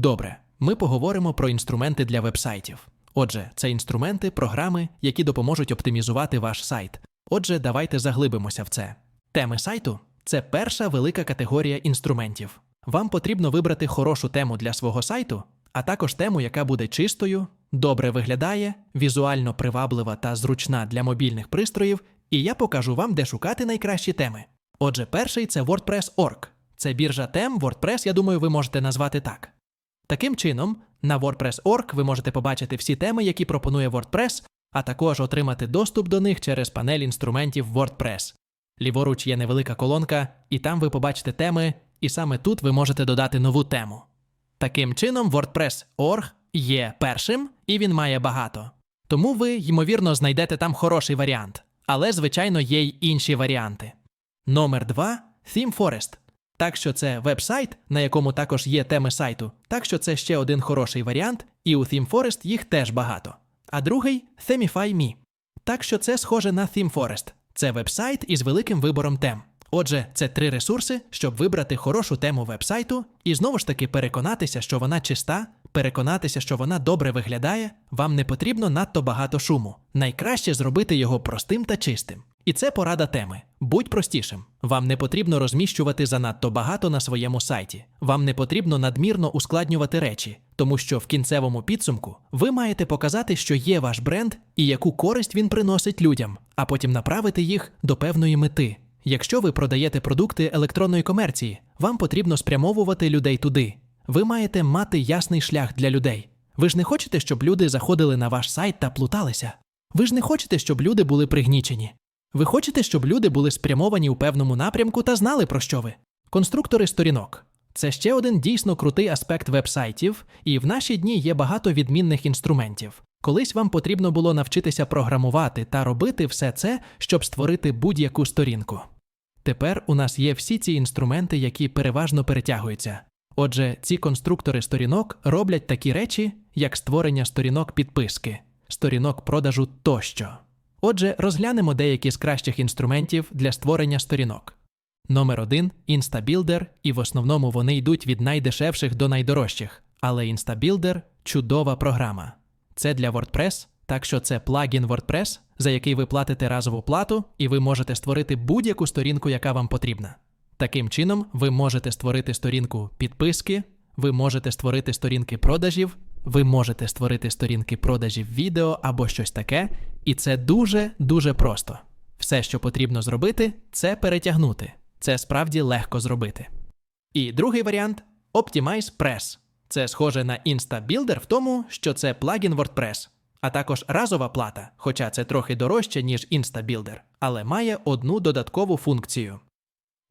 Добре, ми поговоримо про інструменти для вебсайтів. Отже, це інструменти, програми, які допоможуть оптимізувати ваш сайт. Отже, давайте заглибимося в це. Теми сайту це перша велика категорія інструментів. Вам потрібно вибрати хорошу тему для свого сайту, а також тему, яка буде чистою, добре виглядає, візуально приваблива та зручна для мобільних пристроїв, і я покажу вам, де шукати найкращі теми. Отже, перший це WordPress.org. Це біржа тем WordPress, я думаю, ви можете назвати так. Таким чином, на WordPress.org ви можете побачити всі теми, які пропонує WordPress, а також отримати доступ до них через панель інструментів WordPress. Ліворуч є невелика колонка, і там ви побачите теми, і саме тут ви можете додати нову тему. Таким чином, WordPress.org є першим, і він має багато. Тому ви, ймовірно, знайдете там хороший варіант. Але, звичайно, є й інші варіанти. Номер 2 ThemeForest. Так що це веб-сайт, на якому також є теми сайту. Так що це ще один хороший варіант, і у ThemeForest їх теж багато. А другий Themify.me. Так що це схоже на ThemeForest. Це веб-сайт із великим вибором тем. Отже, це три ресурси, щоб вибрати хорошу тему веб-сайту і знову ж таки переконатися, що вона чиста, переконатися, що вона добре виглядає, вам не потрібно надто багато шуму. Найкраще зробити його простим та чистим. І це порада теми. Будь простішим. Вам не потрібно розміщувати занадто багато на своєму сайті. Вам не потрібно надмірно ускладнювати речі, тому що в кінцевому підсумку ви маєте показати, що є ваш бренд і яку користь він приносить людям, а потім направити їх до певної мети. Якщо ви продаєте продукти електронної комерції, вам потрібно спрямовувати людей туди. Ви маєте мати ясний шлях для людей. Ви ж не хочете, щоб люди заходили на ваш сайт та плуталися. Ви ж не хочете, щоб люди були пригнічені. Ви хочете, щоб люди були спрямовані у певному напрямку та знали про що ви. Конструктори сторінок. Це ще один дійсно крутий аспект веб-сайтів, і в наші дні є багато відмінних інструментів. Колись вам потрібно було навчитися програмувати та робити все це, щоб створити будь-яку сторінку. Тепер у нас є всі ці інструменти, які переважно перетягуються. Отже, ці конструктори сторінок роблять такі речі, як створення сторінок підписки, сторінок продажу тощо. Отже, розглянемо деякі з кращих інструментів для створення сторінок. Номер 1 Instabuilder, і в основному вони йдуть від найдешевших до найдорожчих. Але Instabuilder – чудова програма. Це для WordPress, так що це плагін WordPress, за який ви платите разову плату, і ви можете створити будь-яку сторінку, яка вам потрібна. Таким чином, ви можете створити сторінку підписки, ви можете створити сторінки продажів, ви можете створити сторінки продажів відео або щось таке, і це дуже дуже просто. Все, що потрібно зробити, це перетягнути. Це справді легко зробити. І другий варіант Optimize Press. Це схоже на Instabuilder в тому, що це плагін WordPress, а також разова плата, хоча це трохи дорожче, ніж Instabuilder, але має одну додаткову функцію.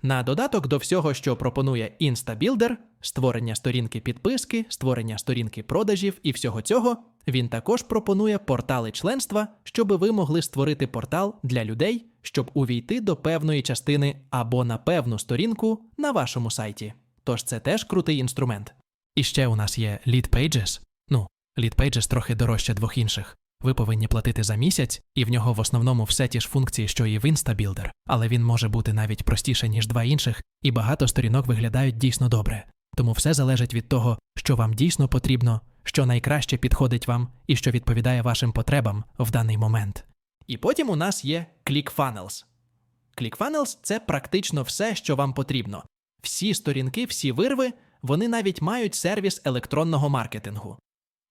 На додаток до всього, що пропонує Instabuilder, створення сторінки підписки, створення сторінки продажів і всього цього, він також пропонує портали членства, щоб ви могли створити портал для людей, щоб увійти до певної частини або на певну сторінку на вашому сайті. Тож це теж крутий інструмент. І ще у нас є Lead Pages. Ну, Lead Pages трохи дорожче двох інших. Ви повинні платити за місяць, і в нього в основному все ті ж функції, що і в Instabuilder, але він може бути навіть простіше, ніж два інших, і багато сторінок виглядають дійсно добре. Тому все залежить від того, що вам дійсно потрібно, що найкраще підходить вам і що відповідає вашим потребам в даний момент. І потім у нас є ClickFunnels. ClickFunnels – це практично все, що вам потрібно. Всі сторінки, всі вирви, вони навіть мають сервіс електронного маркетингу.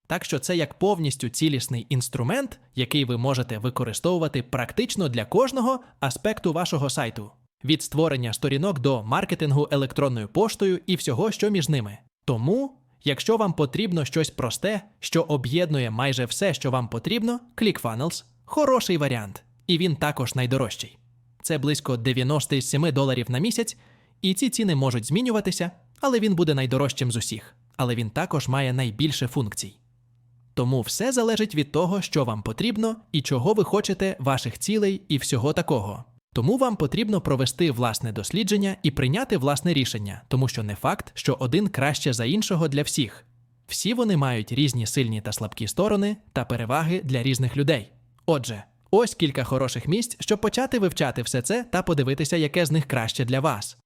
Так що це як повністю цілісний інструмент, який ви можете використовувати практично для кожного аспекту вашого сайту, від створення сторінок до маркетингу електронною поштою і всього, що між ними. Тому, якщо вам потрібно щось просте, що об'єднує майже все, що вам потрібно, ClickFunnels – хороший варіант, і він також найдорожчий. Це близько 97 доларів на місяць, і ці ціни можуть змінюватися, але він буде найдорожчим з усіх. Але він також має найбільше функцій. Тому все залежить від того, що вам потрібно і чого ви хочете, ваших цілей і всього такого. Тому вам потрібно провести власне дослідження і прийняти власне рішення, тому що не факт, що один краще за іншого для всіх. Всі вони мають різні сильні та слабкі сторони та переваги для різних людей. Отже, ось кілька хороших місць, щоб почати вивчати все це та подивитися, яке з них краще для вас.